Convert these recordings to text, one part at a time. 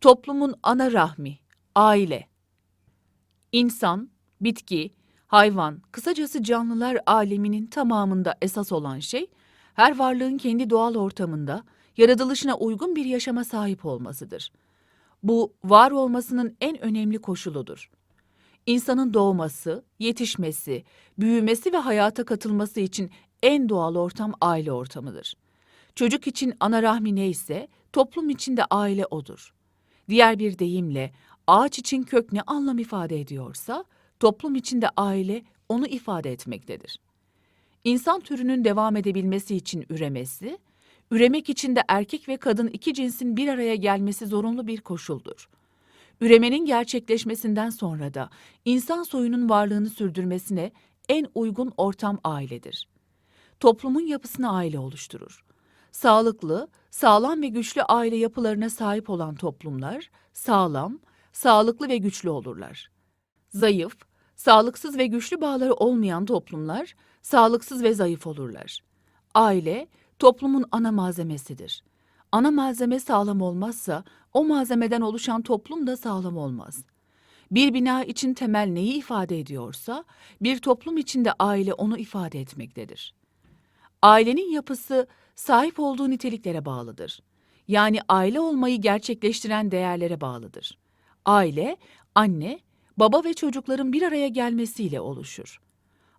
Toplumun ana rahmi, aile. İnsan, bitki, hayvan, kısacası canlılar aleminin tamamında esas olan şey, her varlığın kendi doğal ortamında, yaratılışına uygun bir yaşama sahip olmasıdır. Bu, var olmasının en önemli koşuludur. İnsanın doğması, yetişmesi, büyümesi ve hayata katılması için en doğal ortam aile ortamıdır. Çocuk için ana rahmi neyse, toplum için de aile odur. Diğer bir deyimle, ağaç için kök ne anlam ifade ediyorsa, toplum için de aile onu ifade etmektedir. İnsan türünün devam edebilmesi için üremesi, üremek için de erkek ve kadın iki cinsin bir araya gelmesi zorunlu bir koşuldur. Üremenin gerçekleşmesinden sonra da insan soyunun varlığını sürdürmesine en uygun ortam ailedir. Toplumun yapısını aile oluşturur. Sağlıklı, sağlam ve güçlü aile yapılarına sahip olan toplumlar sağlam, sağlıklı ve güçlü olurlar. Zayıf, sağlıksız ve güçlü bağları olmayan toplumlar sağlıksız ve zayıf olurlar. Aile toplumun ana malzemesidir. Ana malzeme sağlam olmazsa o malzemeden oluşan toplum da sağlam olmaz. Bir bina için temel neyi ifade ediyorsa bir toplum için de aile onu ifade etmektedir. Ailenin yapısı sahip olduğu niteliklere bağlıdır. Yani aile olmayı gerçekleştiren değerlere bağlıdır. Aile, anne, baba ve çocukların bir araya gelmesiyle oluşur.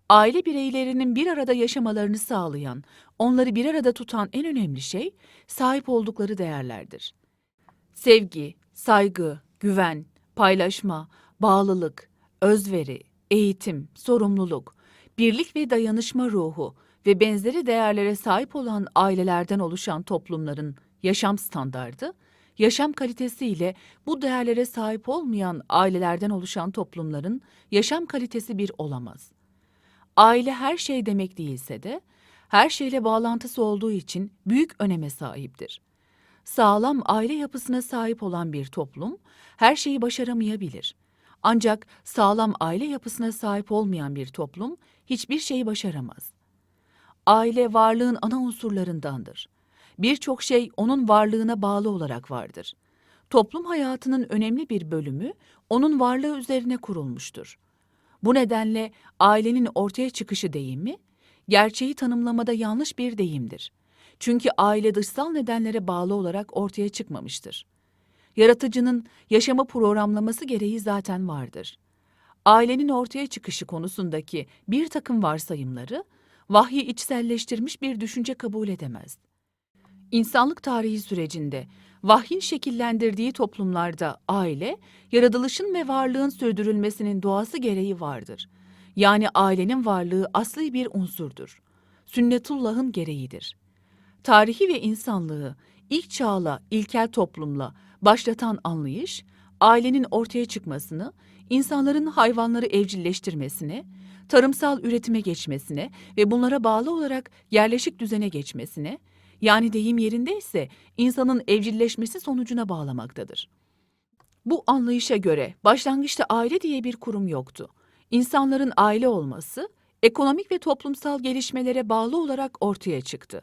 Aile bireylerinin bir arada yaşamalarını sağlayan, onları bir arada tutan en önemli şey sahip oldukları değerlerdir. Sevgi, saygı, güven, paylaşma, bağlılık, özveri, eğitim, sorumluluk, birlik ve dayanışma ruhu ve benzeri değerlere sahip olan ailelerden oluşan toplumların yaşam standardı, yaşam kalitesi ile bu değerlere sahip olmayan ailelerden oluşan toplumların yaşam kalitesi bir olamaz. Aile her şey demek değilse de her şeyle bağlantısı olduğu için büyük öneme sahiptir. Sağlam aile yapısına sahip olan bir toplum her şeyi başaramayabilir. Ancak sağlam aile yapısına sahip olmayan bir toplum hiçbir şeyi başaramaz. Aile varlığın ana unsurlarındandır. Birçok şey onun varlığına bağlı olarak vardır. Toplum hayatının önemli bir bölümü onun varlığı üzerine kurulmuştur. Bu nedenle ailenin ortaya çıkışı deyimi, gerçeği tanımlamada yanlış bir deyimdir. Çünkü aile dışsal nedenlere bağlı olarak ortaya çıkmamıştır. Yaratıcının yaşamı programlaması gereği zaten vardır. Ailenin ortaya çıkışı konusundaki bir takım varsayımları, vahyi içselleştirmiş bir düşünce kabul edemez. İnsanlık tarihi sürecinde vahyin şekillendirdiği toplumlarda aile, yaratılışın ve varlığın sürdürülmesinin doğası gereği vardır. Yani ailenin varlığı asli bir unsurdur. Sünnetullah'ın gereğidir. Tarihi ve insanlığı ilk çağla, ilkel toplumla başlatan anlayış, ailenin ortaya çıkmasını, insanların hayvanları evcilleştirmesine, tarımsal üretime geçmesine ve bunlara bağlı olarak yerleşik düzene geçmesine, yani deyim yerindeyse insanın evcilleşmesi sonucuna bağlamaktadır. Bu anlayışa göre başlangıçta aile diye bir kurum yoktu. İnsanların aile olması, ekonomik ve toplumsal gelişmelere bağlı olarak ortaya çıktı.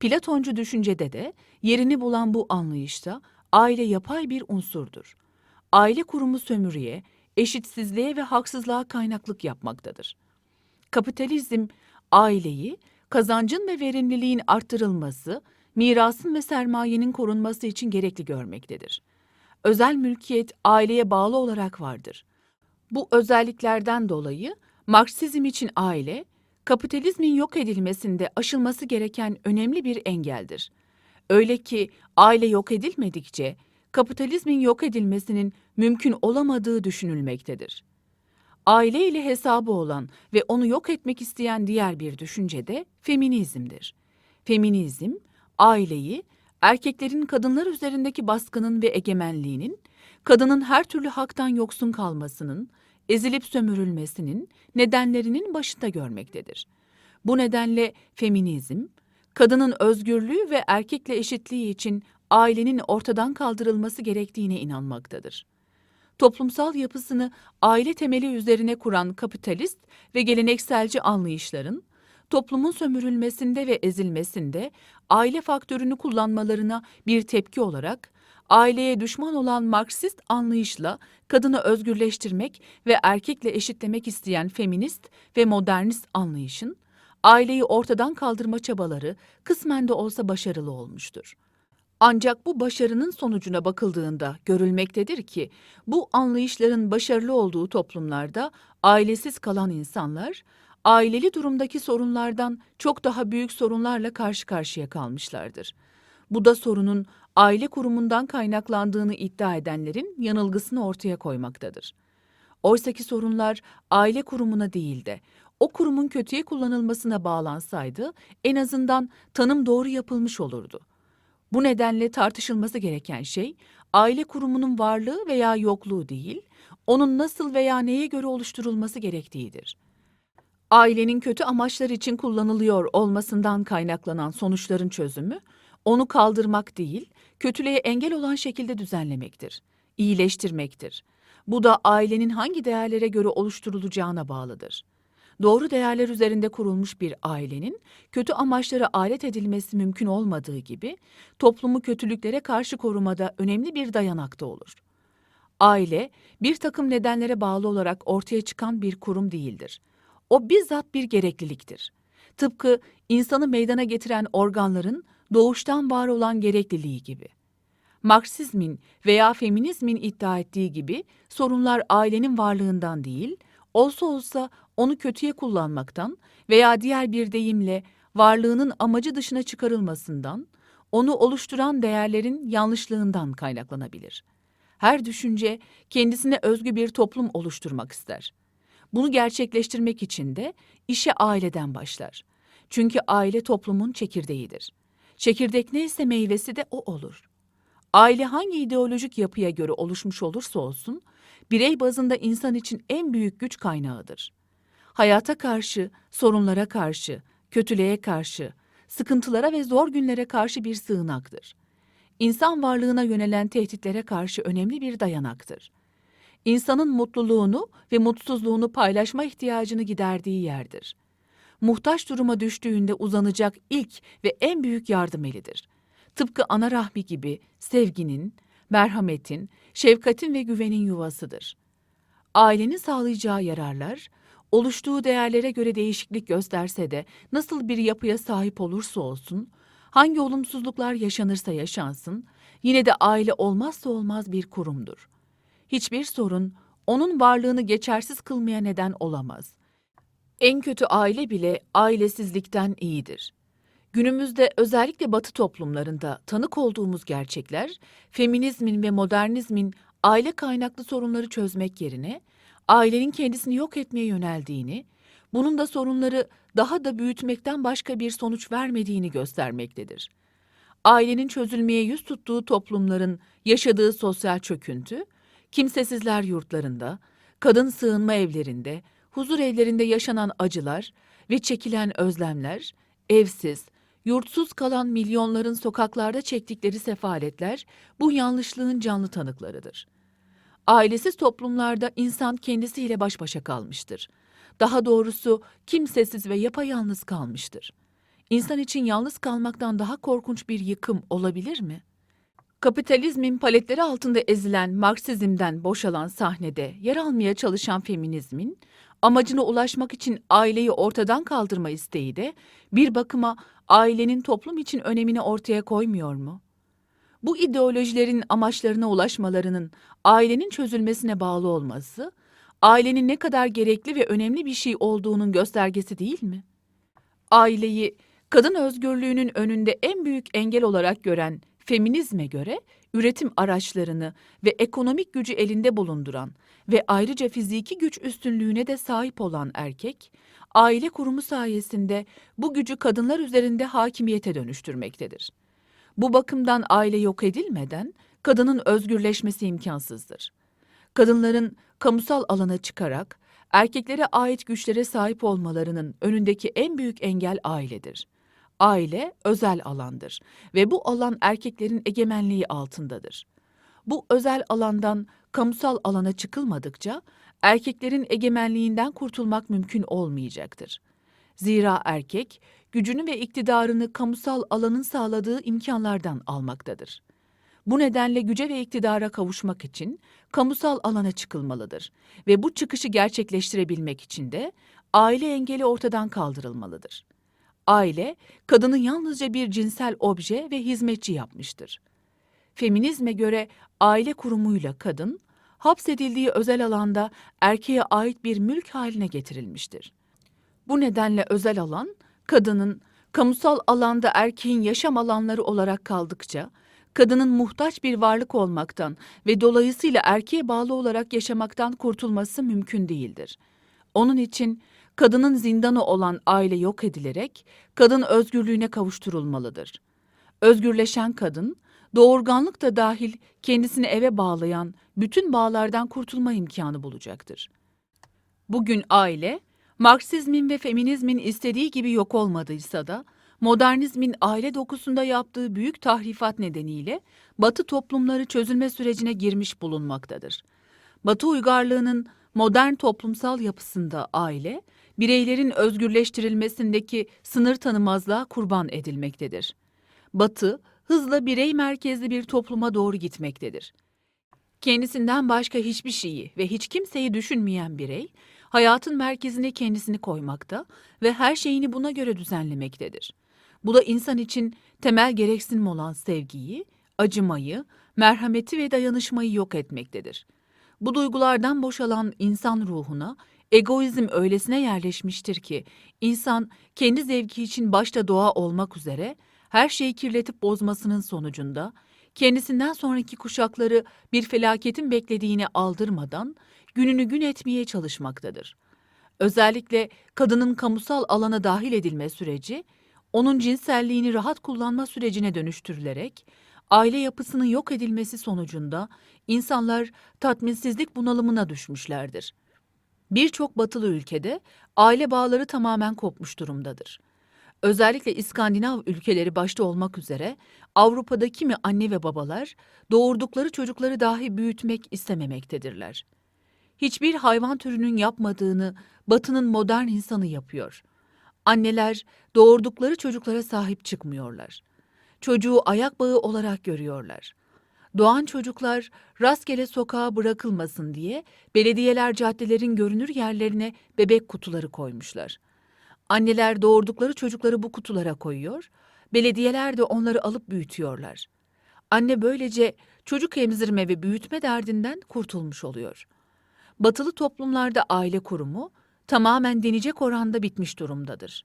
Platoncu düşüncede de yerini bulan bu anlayışta aile yapay bir unsurdur. Aile kurumu sömürüye, eşitsizliğe ve haksızlığa kaynaklık yapmaktadır. Kapitalizm aileyi kazancın ve verimliliğin arttırılması, mirasın ve sermayenin korunması için gerekli görmektedir. Özel mülkiyet aileye bağlı olarak vardır. Bu özelliklerden dolayı Marksizm için aile, kapitalizmin yok edilmesinde aşılması gereken önemli bir engeldir. Öyle ki aile yok edilmedikçe kapitalizmin yok edilmesinin mümkün olamadığı düşünülmektedir. Aile ile hesabı olan ve onu yok etmek isteyen diğer bir düşünce de feminizmdir. Feminizm, aileyi erkeklerin kadınlar üzerindeki baskının ve egemenliğinin, kadının her türlü haktan yoksun kalmasının, ezilip sömürülmesinin nedenlerinin başında görmektedir. Bu nedenle feminizm, kadının özgürlüğü ve erkekle eşitliği için ailenin ortadan kaldırılması gerektiğine inanmaktadır. Toplumsal yapısını aile temeli üzerine kuran kapitalist ve gelenekselci anlayışların, toplumun sömürülmesinde ve ezilmesinde aile faktörünü kullanmalarına bir tepki olarak aileye düşman olan Marksist anlayışla kadını özgürleştirmek ve erkekle eşitlemek isteyen feminist ve modernist anlayışın aileyi ortadan kaldırma çabaları kısmen de olsa başarılı olmuştur. Ancak bu başarının sonucuna bakıldığında görülmektedir ki bu anlayışların başarılı olduğu toplumlarda ailesiz kalan insanlar aileli durumdaki sorunlardan çok daha büyük sorunlarla karşı karşıya kalmışlardır. Bu da sorunun aile kurumundan kaynaklandığını iddia edenlerin yanılgısını ortaya koymaktadır. Oysaki sorunlar aile kurumuna değil de o kurumun kötüye kullanılmasına bağlansaydı en azından tanım doğru yapılmış olurdu. Bu nedenle tartışılması gereken şey aile kurumunun varlığı veya yokluğu değil, onun nasıl veya neye göre oluşturulması gerektiğidir. Ailenin kötü amaçlar için kullanılıyor olmasından kaynaklanan sonuçların çözümü, onu kaldırmak değil, kötülüğe engel olan şekilde düzenlemektir, iyileştirmektir. Bu da ailenin hangi değerlere göre oluşturulacağına bağlıdır. Doğru değerler üzerinde kurulmuş bir ailenin kötü amaçlara alet edilmesi mümkün olmadığı gibi toplumu kötülüklere karşı korumada önemli bir dayanakta olur. Aile bir takım nedenlere bağlı olarak ortaya çıkan bir kurum değildir. O bizzat bir gerekliliktir. Tıpkı insanı meydana getiren organların doğuştan var olan gerekliliği gibi. Marksizmin veya feminizmin iddia ettiği gibi sorunlar ailenin varlığından değil, olsa olsa onu kötüye kullanmaktan veya diğer bir deyimle varlığının amacı dışına çıkarılmasından, onu oluşturan değerlerin yanlışlığından kaynaklanabilir. Her düşünce kendisine özgü bir toplum oluşturmak ister. Bunu gerçekleştirmek için de işe aileden başlar. Çünkü aile toplumun çekirdeğidir. Çekirdek neyse meyvesi de o olur. Aile hangi ideolojik yapıya göre oluşmuş olursa olsun, birey bazında insan için en büyük güç kaynağıdır. Hayata karşı, sorunlara karşı, kötülüğe karşı, sıkıntılara ve zor günlere karşı bir sığınaktır. İnsan varlığına yönelen tehditlere karşı önemli bir dayanaktır. İnsanın mutluluğunu ve mutsuzluğunu paylaşma ihtiyacını giderdiği yerdir. Muhtaç duruma düştüğünde uzanacak ilk ve en büyük yardım elidir. Tıpkı ana rahmi gibi sevginin, merhametin, şefkatin ve güvenin yuvasıdır. Ailenin sağlayacağı yararlar, oluştuğu değerlere göre değişiklik gösterse de nasıl bir yapıya sahip olursa olsun, hangi olumsuzluklar yaşanırsa yaşansın, yine de aile olmazsa olmaz bir kurumdur. Hiçbir sorun onun varlığını geçersiz kılmaya neden olamaz. En kötü aile bile ailesizlikten iyidir. Günümüzde özellikle Batı toplumlarında tanık olduğumuz gerçekler, feminizmin ve modernizmin aile kaynaklı sorunları çözmek yerine ailenin kendisini yok etmeye yöneldiğini, bunun da sorunları daha da büyütmekten başka bir sonuç vermediğini göstermektedir. Ailenin çözülmeye yüz tuttuğu toplumların yaşadığı sosyal çöküntü, kimsesizler yurtlarında, kadın sığınma evlerinde, huzur evlerinde yaşanan acılar ve çekilen özlemler, evsiz, yurtsuz kalan milyonların sokaklarda çektikleri sefaletler bu yanlışlığın canlı tanıklarıdır. Ailesiz toplumlarda insan kendisiyle baş başa kalmıştır. Daha doğrusu kimsesiz ve yapayalnız kalmıştır. İnsan için yalnız kalmaktan daha korkunç bir yıkım olabilir mi? Kapitalizmin paletleri altında ezilen Marksizmden boşalan sahnede yer almaya çalışan feminizmin, amacına ulaşmak için aileyi ortadan kaldırma isteği de bir bakıma ailenin toplum için önemini ortaya koymuyor mu? Bu ideolojilerin amaçlarına ulaşmalarının ailenin çözülmesine bağlı olması, ailenin ne kadar gerekli ve önemli bir şey olduğunun göstergesi değil mi? Aileyi kadın özgürlüğünün önünde en büyük engel olarak gören feminizme göre üretim araçlarını ve ekonomik gücü elinde bulunduran ve ayrıca fiziki güç üstünlüğüne de sahip olan erkek, aile kurumu sayesinde bu gücü kadınlar üzerinde hakimiyete dönüştürmektedir. Bu bakımdan aile yok edilmeden kadının özgürleşmesi imkansızdır. Kadınların kamusal alana çıkarak erkeklere ait güçlere sahip olmalarının önündeki en büyük engel ailedir. Aile özel alandır ve bu alan erkeklerin egemenliği altındadır. Bu özel alandan kamusal alana çıkılmadıkça erkeklerin egemenliğinden kurtulmak mümkün olmayacaktır. Zira erkek gücünü ve iktidarını kamusal alanın sağladığı imkanlardan almaktadır. Bu nedenle güce ve iktidara kavuşmak için kamusal alana çıkılmalıdır ve bu çıkışı gerçekleştirebilmek için de aile engeli ortadan kaldırılmalıdır. Aile, kadını yalnızca bir cinsel obje ve hizmetçi yapmıştır. Feminizme göre aile kurumuyla kadın, hapsedildiği özel alanda erkeğe ait bir mülk haline getirilmiştir. Bu nedenle özel alan, kadının kamusal alanda erkeğin yaşam alanları olarak kaldıkça, kadının muhtaç bir varlık olmaktan ve dolayısıyla erkeğe bağlı olarak yaşamaktan kurtulması mümkün değildir. Onun için kadının zindanı olan aile yok edilerek kadın özgürlüğüne kavuşturulmalıdır. Özgürleşen kadın, doğurganlık da dahil kendisini eve bağlayan bütün bağlardan kurtulma imkanı bulacaktır. Bugün aile, Marksizmin ve feminizmin istediği gibi yok olmadıysa da, modernizmin aile dokusunda yaptığı büyük tahrifat nedeniyle Batı toplumları çözülme sürecine girmiş bulunmaktadır. Batı uygarlığının modern toplumsal yapısında aile, bireylerin özgürleştirilmesindeki sınır tanımazlığa kurban edilmektedir. Batı, hızla birey merkezli bir topluma doğru gitmektedir. Kendisinden başka hiçbir şeyi ve hiç kimseyi düşünmeyen birey, hayatın merkezine kendisini koymakta ve her şeyini buna göre düzenlemektedir. Bu da insan için temel gereksinim olan sevgiyi, acımayı, merhameti ve dayanışmayı yok etmektedir. Bu duygulardan boşalan insan ruhuna egoizm öylesine yerleşmiştir ki insan kendi zevki için başta doğa olmak üzere her şeyi kirletip bozmasının sonucunda kendisinden sonraki kuşakları bir felaketin beklediğini aldırmadan gününü gün etmeye çalışmaktadır. Özellikle kadının kamusal alana dahil edilme süreci, onun cinselliğini rahat kullanma sürecine dönüştürülerek, aile yapısının yok edilmesi sonucunda insanlar tatminsizlik bunalımına düşmüşlerdir. Birçok batılı ülkede aile bağları tamamen kopmuş durumdadır. Özellikle İskandinav ülkeleri başta olmak üzere Avrupa'da kimi anne ve babalar doğurdukları çocukları dahi büyütmek istememektedirler. Hiçbir hayvan türünün yapmadığını Batı'nın modern insanı yapıyor. Anneler doğurdukları çocuklara sahip çıkmıyorlar. Çocuğu ayak bağı olarak görüyorlar. Doğan çocuklar rastgele sokağa bırakılmasın diye belediyeler caddelerin görünür yerlerine bebek kutuları koymuşlar. Anneler doğurdukları çocukları bu kutulara koyuyor, belediyeler de onları alıp büyütüyorlar. Anne böylece çocuk emzirme ve büyütme derdinden kurtulmuş oluyor. Batılı toplumlarda aile kurumu tamamen denecek oranda bitmiş durumdadır.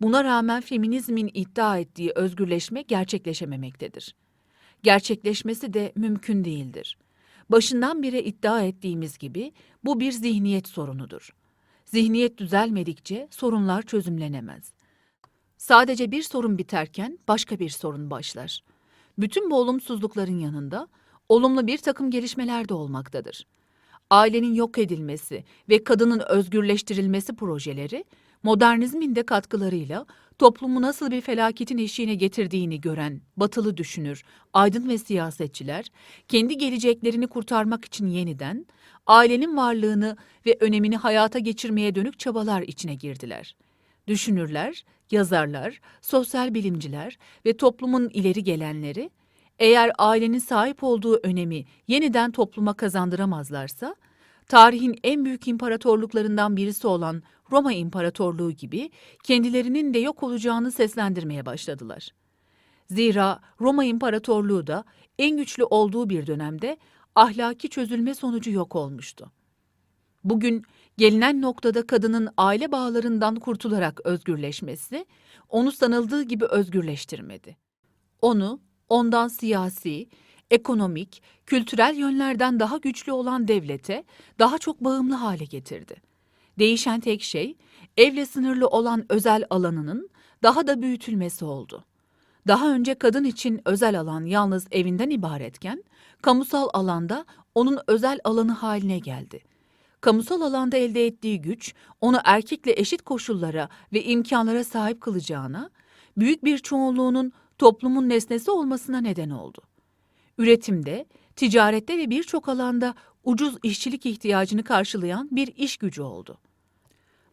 Buna rağmen feminizmin iddia ettiği özgürleşme gerçekleşememektedir. Gerçekleşmesi de mümkün değildir. Başından beri iddia ettiğimiz gibi bu bir zihniyet sorunudur. Zihniyet düzelmedikçe sorunlar çözümlenemez. Sadece bir sorun biterken başka bir sorun başlar. Bütün bu olumsuzlukların yanında olumlu bir takım gelişmeler de olmaktadır. Ailenin yok edilmesi ve kadının özgürleştirilmesi projeleri modernizmin de katkılarıyla toplumu nasıl bir felaketin eşiğine getirdiğini gören batılı düşünür, aydın ve siyasetçiler kendi geleceklerini kurtarmak için yeniden ailenin varlığını ve önemini hayata geçirmeye dönük çabalar içine girdiler. Düşünürler, yazarlar, sosyal bilimciler ve toplumun ileri gelenleri eğer ailenin sahip olduğu önemi yeniden topluma kazandıramazlarsa, tarihin en büyük imparatorluklarından birisi olan Roma İmparatorluğu gibi kendilerinin de yok olacağını seslendirmeye başladılar. Zira Roma İmparatorluğu da en güçlü olduğu bir dönemde ahlaki çözülme sonucu yok olmuştu. Bugün gelinen noktada kadının aile bağlarından kurtularak özgürleşmesi, onu sanıldığı gibi özgürleştirmedi. Onu, ondan siyasi, ekonomik, kültürel yönlerden daha güçlü olan devlete daha çok bağımlı hale getirdi. Değişen tek şey, evle sınırlı olan özel alanının daha da büyütülmesi oldu. Daha önce kadın için özel alan yalnız evinden ibaretken, kamusal alanda onun özel alanı haline geldi. Kamusal alanda elde ettiği güç, onu erkekle eşit koşullara ve imkanlara sahip kılacağına, büyük bir çoğunluğunun toplumun nesnesi olmasına neden oldu. Üretimde, ticarette ve birçok alanda ucuz işçilik ihtiyacını karşılayan bir iş gücü oldu.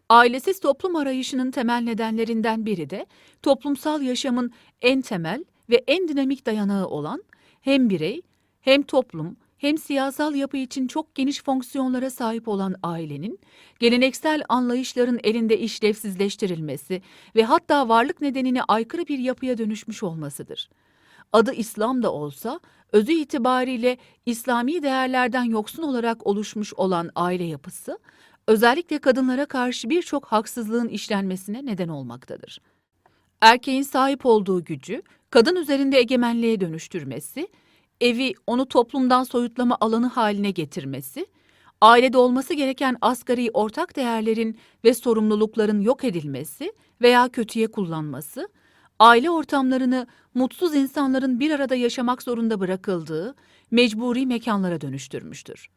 Ailesiz toplum arayışının temel nedenlerinden biri de toplumsal yaşamın en temel ve en dinamik dayanağı olan hem birey, hem toplum, hem siyasal yapı için çok geniş fonksiyonlara sahip olan ailenin, geleneksel anlayışların elinde işlevsizleştirilmesi ve hatta varlık nedenine aykırı bir yapıya dönüşmüş olmasıdır. Adı İslam da olsa, özü itibariyle İslami değerlerden yoksun olarak oluşmuş olan aile yapısı, özellikle kadınlara karşı birçok haksızlığın işlenmesine neden olmaktadır. Erkeğin sahip olduğu gücü, kadın üzerinde egemenliğe dönüştürmesi, evi onu toplumdan soyutlama alanı haline getirmesi, ailede olması gereken asgari ortak değerlerin ve sorumlulukların yok edilmesi veya kötüye kullanması, aile ortamlarını mutsuz insanların bir arada yaşamak zorunda bırakıldığı mecburi mekanlara dönüştürmüştür.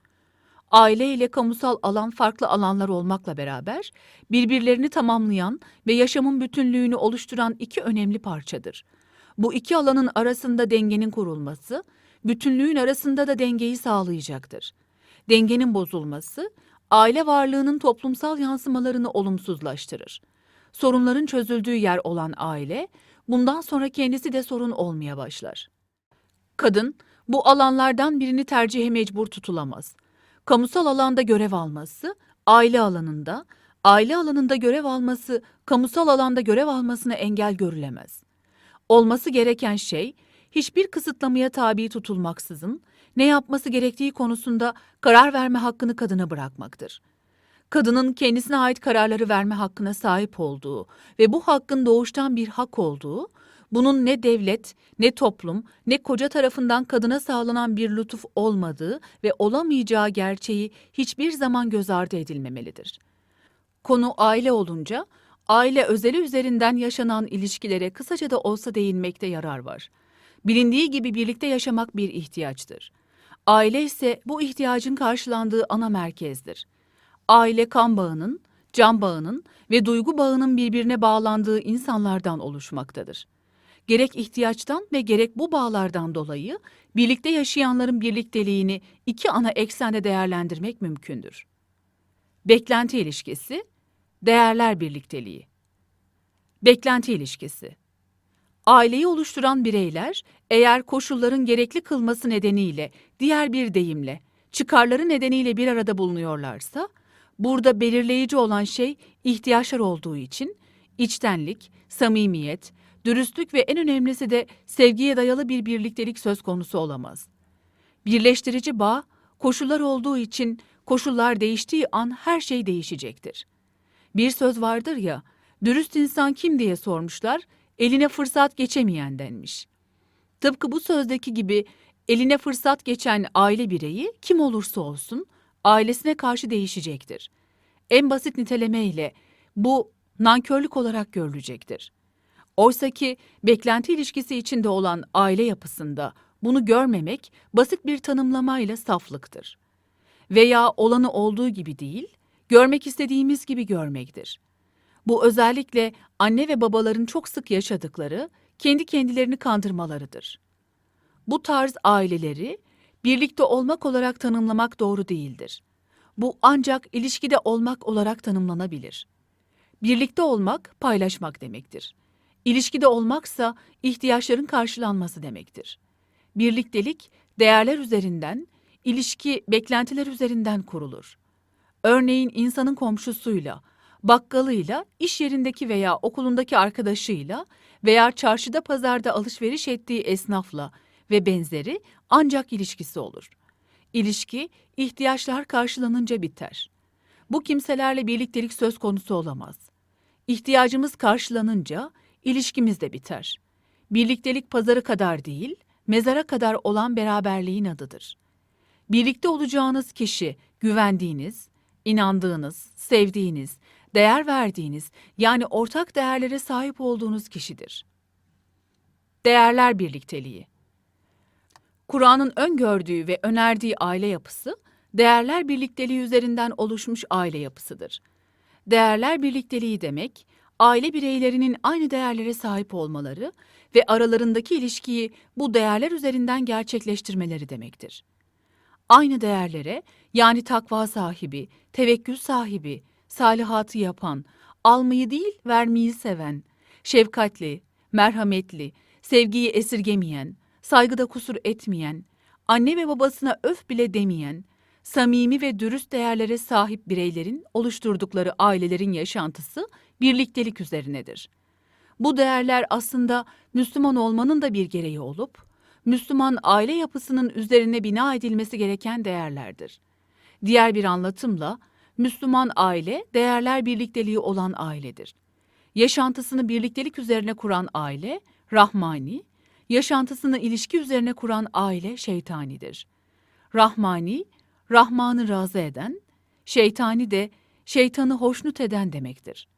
Aile ile kamusal alan farklı alanlar olmakla beraber birbirlerini tamamlayan ve yaşamın bütünlüğünü oluşturan iki önemli parçadır. Bu iki alanın arasında dengenin kurulması, bütünlüğün arasında da dengeyi sağlayacaktır. Dengenin bozulması, aile varlığının toplumsal yansımalarını olumsuzlaştırır. Sorunların çözüldüğü yer olan aile, bundan sonra kendisi de sorun olmaya başlar. Kadın, bu alanlardan birini tercihe mecbur tutulamaz. Kamusal alanda görev alması, aile alanında, aile alanında görev alması, kamusal alanda görev almasına engel görülemez. Olması gereken şey, hiçbir kısıtlamaya tabi tutulmaksızın, ne yapması gerektiği konusunda karar verme hakkını kadına bırakmaktır. Kadının kendisine ait kararları verme hakkına sahip olduğu ve bu hakkın doğuştan bir hak olduğu, bunun ne devlet, ne toplum, ne koca tarafından kadına sağlanan bir lütuf olmadığı ve olamayacağı gerçeği hiçbir zaman göz ardı edilmemelidir. Konu aile olunca, aile özeli üzerinden yaşanan ilişkilere kısaca da olsa değinmekte yarar var. Bilindiği gibi birlikte yaşamak bir ihtiyaçtır. Aile ise bu ihtiyacın karşılandığı ana merkezdir. Aile kan bağının, can bağının ve duygu bağının birbirine bağlandığı insanlardan oluşmaktadır. Gerek ihtiyaçtan ve gerek bu bağlardan dolayı birlikte yaşayanların birlikteliğini iki ana eksende değerlendirmek mümkündür. Beklenti ilişkisi, değerler birlikteliği. Beklenti ilişkisi. Aileyi oluşturan bireyler eğer koşulların gerekli kılması nedeniyle, diğer bir deyimle, çıkarları nedeniyle bir arada bulunuyorlarsa, burada belirleyici olan şey ihtiyaçlar olduğu için içtenlik, samimiyet, dürüstlük ve en önemlisi de sevgiye dayalı bir birliktelik söz konusu olamaz. Birleştirici bağ, koşullar olduğu için koşullar değiştiği an her şey değişecektir. Bir söz vardır ya, dürüst insan kim diye sormuşlar, eline fırsat geçemeyen denmiş. Tıpkı bu sözdeki gibi eline fırsat geçen aile bireyi kim olursa olsun ailesine karşı değişecektir. En basit nitelemeyle bu nankörlük olarak görülecektir. Oysa ki beklenti ilişkisi içinde olan aile yapısında bunu görmemek basit bir tanımlamayla saflıktır. Veya olanı olduğu gibi değil, görmek istediğimiz gibi görmektir. Bu özellikle anne ve babaların çok sık yaşadıkları, kendi kendilerini kandırmalarıdır. Bu tarz aileleri birlikte olmak olarak tanımlamak doğru değildir. Bu ancak ilişkide olmak olarak tanımlanabilir. Birlikte olmak, paylaşmak demektir. İlişkide olmaksa ihtiyaçların karşılanması demektir. Birliktelik değerler üzerinden, ilişki beklentiler üzerinden kurulur. Örneğin insanın komşusuyla, bakkalıyla, iş yerindeki veya okulundaki arkadaşıyla veya çarşıda pazarda alışveriş ettiği esnafla ve benzeri ancak ilişkisi olur. İlişki ihtiyaçlar karşılanınca biter. Bu kimselerle birliktelik söz konusu olamaz. İhtiyacımız karşılanınca ilişkimiz de biter. Birliktelik pazarı kadar değil, mezara kadar olan beraberliğin adıdır. Birlikte olacağınız kişi güvendiğiniz, inandığınız, sevdiğiniz, değer verdiğiniz yani ortak değerlere sahip olduğunuz kişidir. Değerler birlikteliği. Kur'an'ın öngördüğü ve önerdiği aile yapısı, değerler birlikteliği üzerinden oluşmuş aile yapısıdır. Değerler birlikteliği demek, aile bireylerinin aynı değerlere sahip olmaları ve aralarındaki ilişkiyi bu değerler üzerinden gerçekleştirmeleri demektir. Aynı değerlere yani takva sahibi, tevekkül sahibi, salihatı yapan, almayı değil vermeyi seven, şefkatli, merhametli, sevgiyi esirgemeyen, saygıda kusur etmeyen, anne ve babasına öf bile demeyen, samimi ve dürüst değerlere sahip bireylerin oluşturdukları ailelerin yaşantısı birliktelik üzerinedir. Bu değerler aslında Müslüman olmanın da bir gereği olup, Müslüman aile yapısının üzerine bina edilmesi gereken değerlerdir. Diğer bir anlatımla, Müslüman aile değerler birlikteliği olan ailedir. Yaşantısını birliktelik üzerine kuran aile, rahmani, yaşantısını ilişki üzerine kuran aile şeytanidir. Rahmani, Rahman'ı razı eden, şeytani de şeytanı hoşnut eden demektir.